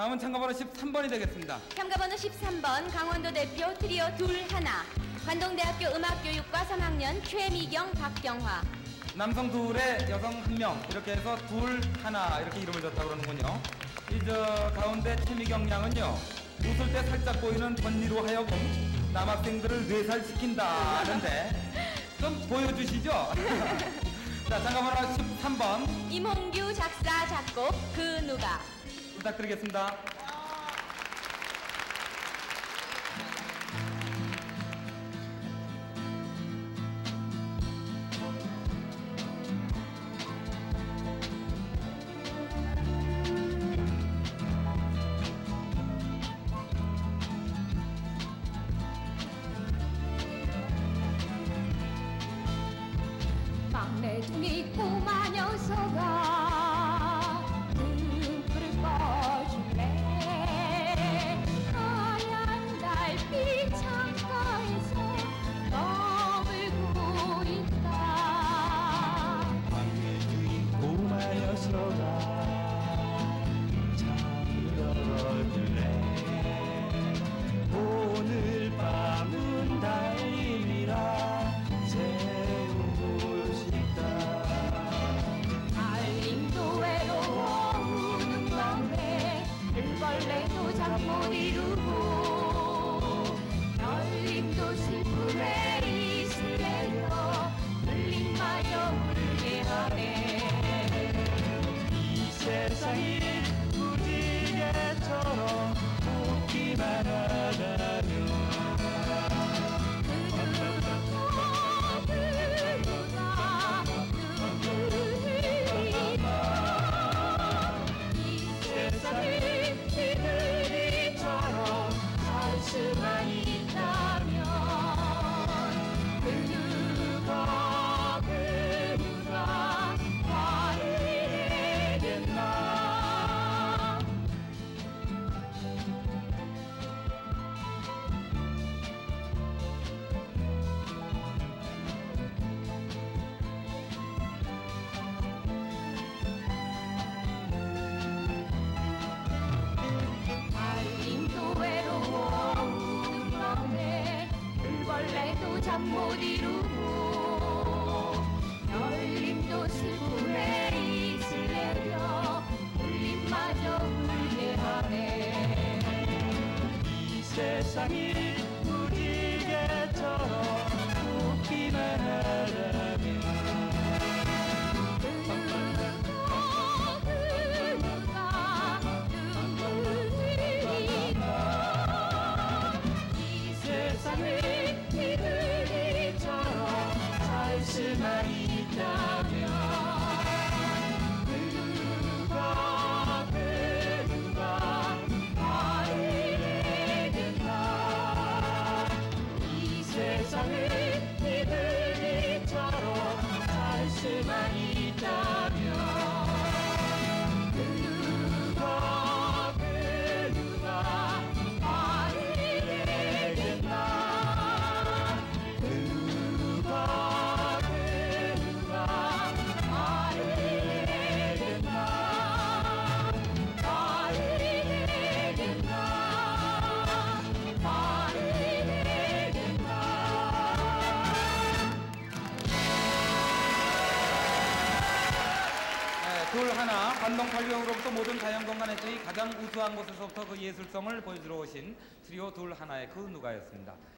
다음은 참가번호 13번이 되겠습니다. 참가번호 13번 강원도 대표 트리오 둘 하나 관동대학교 음악교육과 3학년 최미경 박경화 남성 둘에 여성 한 명 이렇게 해서 둘 하나 이렇게 이름을 줬다 그러는군요. 이 저 가운데 최미경 양은요 웃을 때 살짝 보이는 번니로 하여금 남학생들을 뇌살시킨다 하는데 좀 보여주시죠. 자 잠깐만 13번 임홍규 작사 작곡 그 누가 부탁드리겠습니다. 막내 둥이 꼬마 녀석아 웃 잠 못 이루고 열림도 슬픔에 이슬 내려 울림마저 울게 하네 이 세상이 무지개처럼 웃기만 하다면 살 수만 네, 둘 하나 관동 팔경으로부터 모든 자연 공간에서의 가장 우수한 곳에서부터 그 예술성을 보여주러 오신 트리오 둘 하나의 그 누가였습니다.